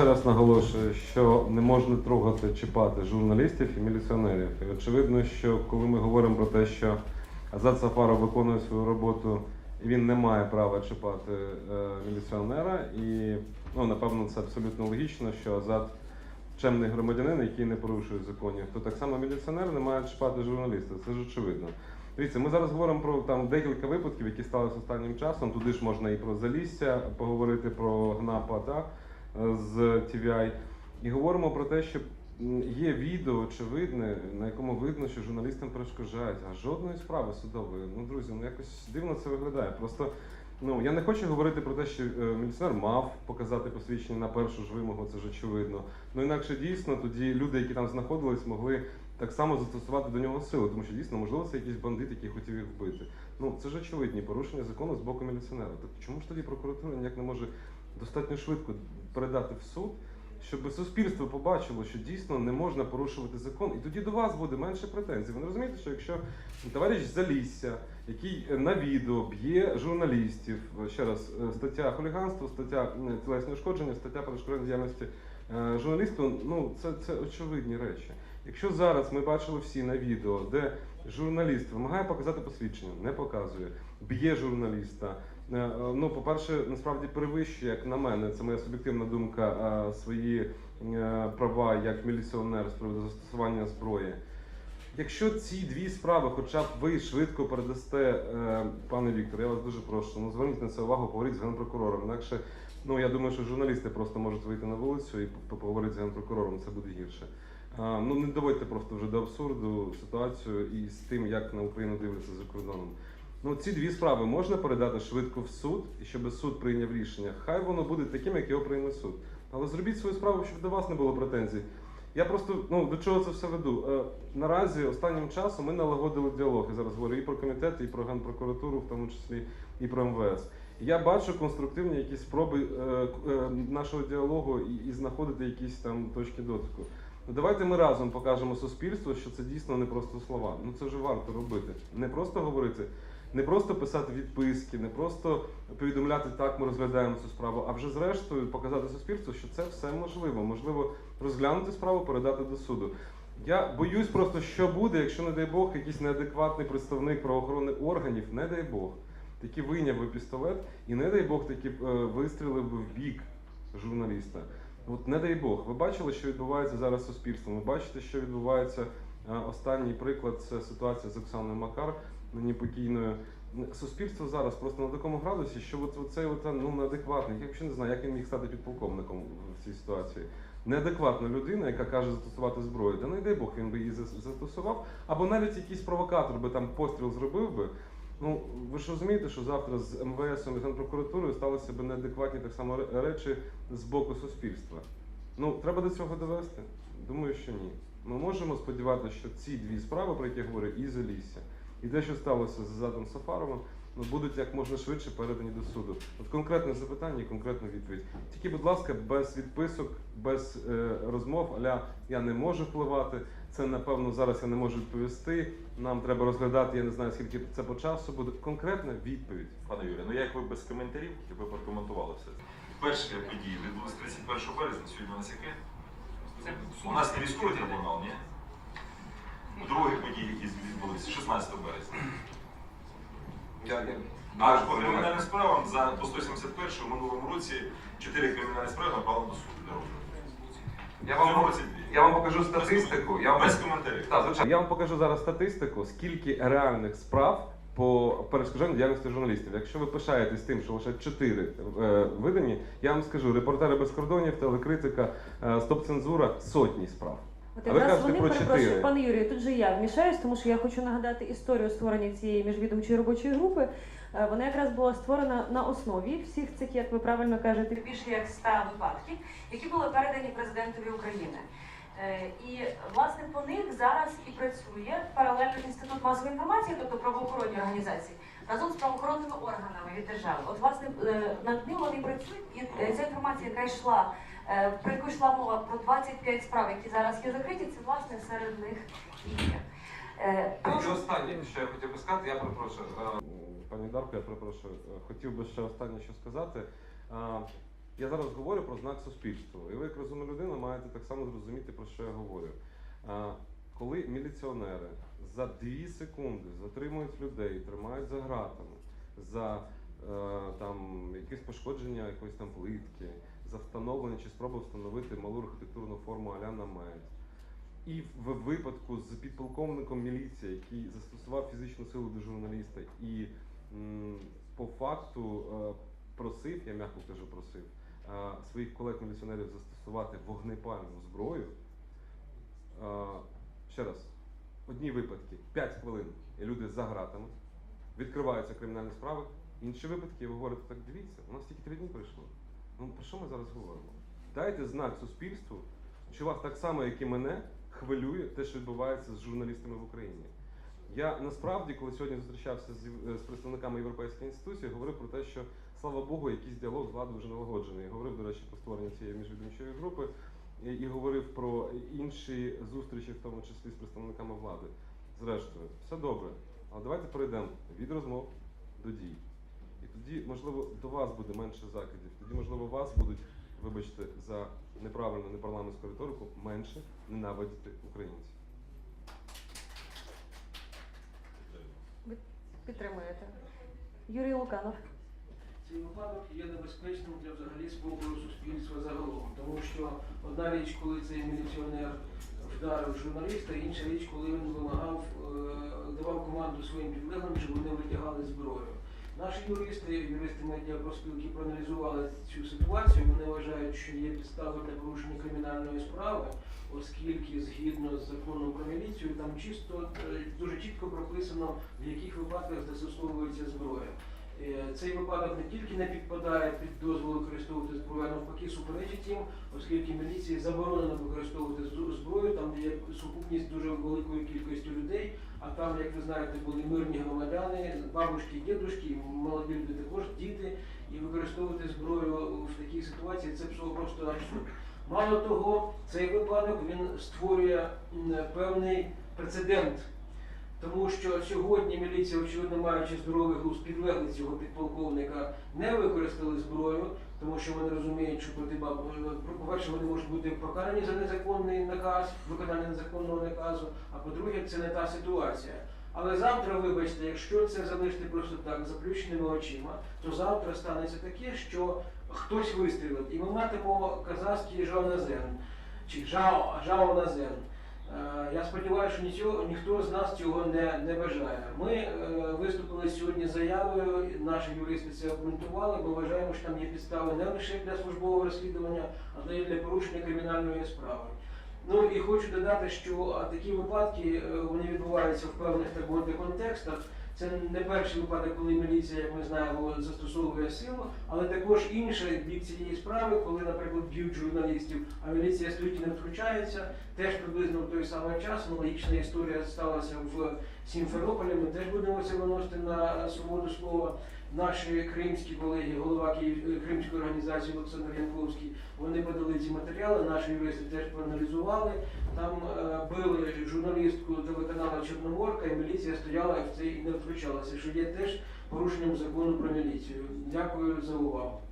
Ще раз наголошую, що не можна трогати, чіпати журналістів і міліціонерів. І очевидно, що коли ми говоримо про те, що Азат Сафаров виконує свою роботу, він не має права чіпати е, міліціонера, і ну, напевно це абсолютно логічно, що Азат чемний громадянин, який не порушує законів, то так само міліціонер не має чіпати журналіста. Це ж очевидно. Дивіться, ми зараз говоримо про там декілька випадків, які сталися останнім часом. Туди ж можна і про Залісся поговорити, про ГНАПа, так? З TVI. І говоримо про те, що є відео очевидне, на якому видно, що журналістам перешкоджають, а жодної справи судової. Ну, друзі, ну якось дивно це виглядає. Просто ну я не хочу говорити про те, що е, міліціонер мав показати посвідчення на першу ж вимогу, це ж очевидно. Ну інакше дійсно тоді люди, які там знаходились, могли так само застосувати до нього силу, тому що дійсно можливо це якийсь бандит, який хотів їх вбити. Ну це ж очевидні порушення закону з боку міліціонера. Так чому ж тоді прокуратура ніяк не може достатньо швидко передати в суд, щоб суспільство побачило, що дійсно не можна порушувати закон, і тоді до вас буде менше претензій. Ви не розумієте, що якщо товариш Залісся, який е, на відео б'є журналістів, е, ще раз, е, стаття хуліганство, стаття тілесне ушкодження, стаття перешкодження діяльності журналісту, ну це, це очевидні речі. Якщо зараз ми бачили всі на відео, де журналіст вимагає показати посвідчення, не показує, б'є журналіста. Е, Ну, по-перше, насправді перевищує, як на мене, це моя суб'єктивна думка, е, свої е, права як міліціонер з приводу застосування зброї. Якщо ці дві справи, хоча б ви швидко передасте, пане Віктор, я вас дуже прошу, ну зверніть на це увагу, поговоріть з генпрокурором. Інакше, ну я думаю, що журналісти просто можуть вийти на вулицю і по- поговорити з генпрокурором, це буде гірше. Ну не доводьте просто вже до абсурду ситуацію і з тим, як на Україну дивляться за кордоном. Ну, ці дві справи можна передати швидко в суд, і щоб суд прийняв рішення. Хай воно буде таким, як його прийме суд. Але зробіть свою справу, щоб до вас не було претензій. Я просто ну до чого це все веду. Е, наразі останнім часом ми налагодили діалог. Я зараз говорю і про комітет, і про генпрокуратуру, в тому числі і про МВС. Я бачу конструктивні якісь спроби е, е, нашого діалогу і, і знаходити якісь там точки дотику. Ну давайте ми разом покажемо суспільству, що це дійсно не просто слова. Ну це вже варто робити. Не просто говорити, не просто писати відписки, не просто повідомляти так, ми розглядаємо цю справу, а вже зрештою показати суспільству, що це все можливо. Можливо, розглянути справу, передати до суду. Я боюсь просто, що буде, якщо, не дай Бог, якийсь неадекватний представник правоохоронних органів, не дай Бог, таки вийняв би пістолет і не дай Бог таки е, вистрілив би в бік журналіста. От не дай Бог, ви бачили, що відбувається зараз суспільством. Ви бачите, що відбувається е, останній приклад це ситуація з Оксаною Макар, нині покійною. Суспільство зараз просто на такому градусі, що от цей от, ну, неадекватний, я взагалі не знаю, як він міг стати підполковником в цій ситуації. Неадекватна людина, яка каже застосувати зброю, та не дай Бог він би її застосував, або навіть якийсь провокатор би там постріл зробив би. Ну, ви ж розумієте, що завтра з МВС і Генпрокуратурою сталися б неадекватні так само речі з боку суспільства. Ну, треба до цього довести? Думаю, що ні. Ми можемо сподіватися, що ці дві справи, про які я говорю, і Залісся, і те, що сталося з Задом Сафаровим, ну, будуть як можна швидше передані до суду. От конкретне запитання і конкретна відповідь. Тільки, будь ласка, без відписок, без е, розмов, аля я не можу впливати. Це напевно зараз я не можу відповісти. Нам треба розглядати. Я не знаю скільки це по часу буде. Конкретна відповідь. Пане Юрію, ну як ви без коментарів, би прокоментували все. Перші події відбулися 31 березня, сьогодні у нас яке? У нас не військовий трибунал, ні? А по кримінальним справам за по 171 у минулому році 4 кримінальні справи напали до суду. Я вам, я вам покажу статистику. Я вам, Без коментарів. Так, звичайно. Я вам покажу зараз статистику, скільки реальних справ по перешкоджанню діяльності журналістів. Якщо ви пишаєтесь тим, що лише чотири е, видані, я вам скажу: репортери без кордонів, телекритика, е, стоп-цензура сотні справ. От А ви якраз кажете вони про перепрошую, чотири. пане Юрію, тут же я вмішаюсь, тому що я хочу нагадати історію створення цієї міжвідомчої робочої групи. Е, Вона якраз була створена на основі всіх цих, як ви правильно кажете, більше як 100 випадків, які були передані президентові України. Е, І власне по них зараз і працює паралельно інститут масової інформації, тобто правоохоронні організації, разом з правоохоронними органами від держави. От власне е, над ним вони працюють, і е, ця інформація, яка йшла, е, про яку йшла мова про 25 справ, які зараз є закриті, це власне серед них і є. І останнє, що я хотів би сказати, я перепрошую. Пані Дарко, я перепрошую, хотів би ще останнє що сказати. Я зараз говорю про знак суспільства. І ви, як розумна людина, маєте так само зрозуміти, про що я говорю. Коли міліціонери за дві секунди затримують людей, тримають за ґратами, за е, там, якесь пошкодження якоїсь там плитки, за встановлення чи спробу встановити малу архітектурну форму а-ля намет. І в випадку з підполковником міліції, який застосував фізичну силу до журналіста і м, по факту е, просив, я м'яко кажу, просив е, своїх колег-міліціонерів застосувати вогнепальну зброю. Е, ще раз, одні випадки 5 хвилин і люди за ґратами, відкриваються кримінальні справи. Інші випадки, ви говорите, так дивіться, у нас тільки три дні пройшло. Ну про що ми зараз говоримо? Дайте знак суспільству, що вас так само, як і мене, хвилює те, що відбувається з журналістами в Україні. Я насправді, коли сьогодні зустрічався з представниками європейської інституції, говорив про те, що слава Богу, якийсь діалог з владою вже налагоджений. Я говорив, до речі, про створення цієї міжвідомчої групи і, говорив про інші зустрічі, в тому числі з представниками влади. Зрештою, все добре. Але давайте перейдемо від розмов до дій. І тоді, можливо, до вас буде менше закидів. Тоді, можливо, вас будуть, вибачте, за неправильну непарламентську риторику менше ненавидіти українців. Ви підтримуєте. Юрій Луканов. Цей випадок є небезпечним для взагалі спокою суспільства загалом, тому що одна річ, коли цей міліціонер вдарив журналіста, інша річ, коли він вимагав, е, давав команду своїм підлеглим, щоб вони витягали зброю. Наші юристи, юристи медіапроспілки проаналізували цю ситуацію. Вони вважають, що є підстави для порушення кримінальної справи, оскільки згідно з законом про міліцію там чисто е, дуже чітко прописано, в яких випадках застосовується зброя. Е, Цей випадок не тільки не підпадає під дозвол використовувати зброю, а навпаки суперечить їм, оскільки міліції заборонено використовувати зброю, там де є сукупність дуже великої кількості людей, а там, як ви знаєте, були мирні громадяни, бабушки, дідушки, молоді люди також діти, і використовувати зброю в такій ситуації це просто абсурд. Мало того, цей випадок він створює певний прецедент. Тому що сьогодні міліція, очевидно, маючи здоровий глузд, підлегли цього підполковника, не використали зброю, тому що вони розуміють, що проти баб- по-перше, вони можуть бути покарані за незаконний наказ, виконання незаконного наказу, а по-друге, це не та ситуація. Але завтра, вибачте, якщо це залишити просто так заплющеними очима, то завтра станеться таке, що хтось вистрілить, і ми матимемо казахський жаоназен, чи жао, жаоназен. Е, Я сподіваюся, що нічого, ніхто з нас цього не, не бажає. Ми е, виступили сьогодні заявою, наші юристи це обґрунтували, бо вважаємо, що там є підстави не лише для службового розслідування, але й для порушення кримінальної справи. Ну і хочу додати, що такі випадки е, вони відбуваються в певних так контекстах. Це не перший випадок, коли міліція, як ми знаємо, застосовує силу, але також інша бік цієї справи, коли, наприклад, б'ють журналістів, а міліція стоїть і не втручається. Теж приблизно в той самий час аналогічна історія сталася в Сімферополі. Ми теж будемо це виносити на свободу слова. Наші кримські колеги, голова Київ Кримської організації Олександр Янковський, вони подали ці матеріали. Наші юристи теж проаналізували. Там е, били журналістку телеканалу Чорноморка, і міліція стояла в це і не втручалася, що є теж порушенням закону про міліцію. Дякую за увагу.